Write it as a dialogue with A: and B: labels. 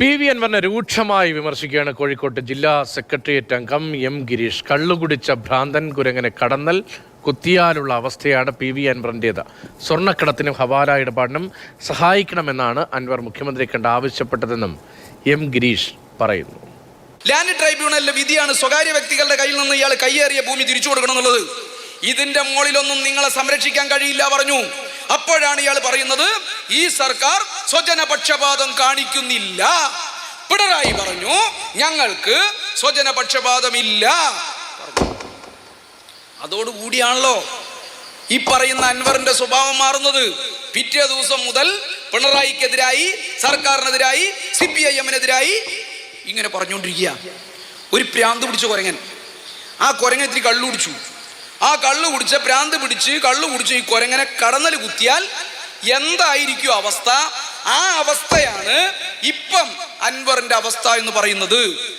A: P V അൻവറിനെ രൂക്ഷമായി വിമർശിക്കുകയാണ് കോഴിക്കോട്ട് ജില്ലാ സെക്രട്ടേറിയറ്റ് അംഗം എം ഗിരീഷ്. കള്ളുകുടിച്ച ഭ്രാന്തൻ കുരങ്ങനെ കടന്നൽ കുത്തിയാലുള്ള അവസ്ഥയാണ് പി വി അൻവറിന്റേത് സ്വർണക്കടത്തിനും ഹവാല ഇടപാടിനും സഹായിക്കണമെന്നാണ് അൻവർ മുഖ്യമന്ത്രിയെ കണ്ട് ആവശ്യപ്പെട്ടതെന്നും എം ഗിരീഷ് പറയുന്നു.
B: ലാൻഡ് ട്രൈബ്യൂണലിലെ വിധിയാണ് സ്വകാര്യ വ്യക്തികളുടെ കയ്യിൽ നിന്ന് ഇയാൾ കയ്യേറിയ ഭൂമി തിരിച്ചു കൊടുക്കണം എന്നുള്ളത് ഇതിന്റെ മുകളിലൊന്നും നിങ്ങളെ സംരക്ഷിക്കാൻ കഴിയില്ല പറഞ്ഞു. അപ്പോഴാണ് ഇയാൾ പറയുന്നത് ഈ സർക്കാർ സ്വജന പക്ഷപാതം കാണിക്കുന്നില്ല. പിണറായി പറഞ്ഞു ഞങ്ങൾക്ക് സ്വജനപക്ഷപാതമില്ല. അതോടുകൂടിയാണല്ലോ ഈ പറയുന്ന അൻവറിന്റെ സ്വഭാവം മാറുന്നത്. പിറ്റേ ദിവസം മുതൽ പിണറായിക്കെതിരായി സർക്കാരിനെതിരായി സി പി ഐ എമ്മിനെതിരായി ഇങ്ങനെ പറഞ്ഞുകൊണ്ടിരിക്കുക. ഒരു പ്രാന്ത് പിടിച്ച കുരങ്ങൻ. ആ കുരങ്ങൻ ഇത്തിരി കള്ളു കുടിച്ചു. ആ കള്ളു കുടിച്ച പ്രാന്ത് പിടിച്ച് കള്ളു കുടിച്ച് ഈ കുരങ്ങനെ കടന്നൽ കുത്തിയാൽ എന്തായിരിക്കും അവസ്ഥ? ആ അവസ്ഥയാണ് ഇപ്പം അൻവറിന്റെ അവസ്ഥ എന്ന് പറയുന്നത്.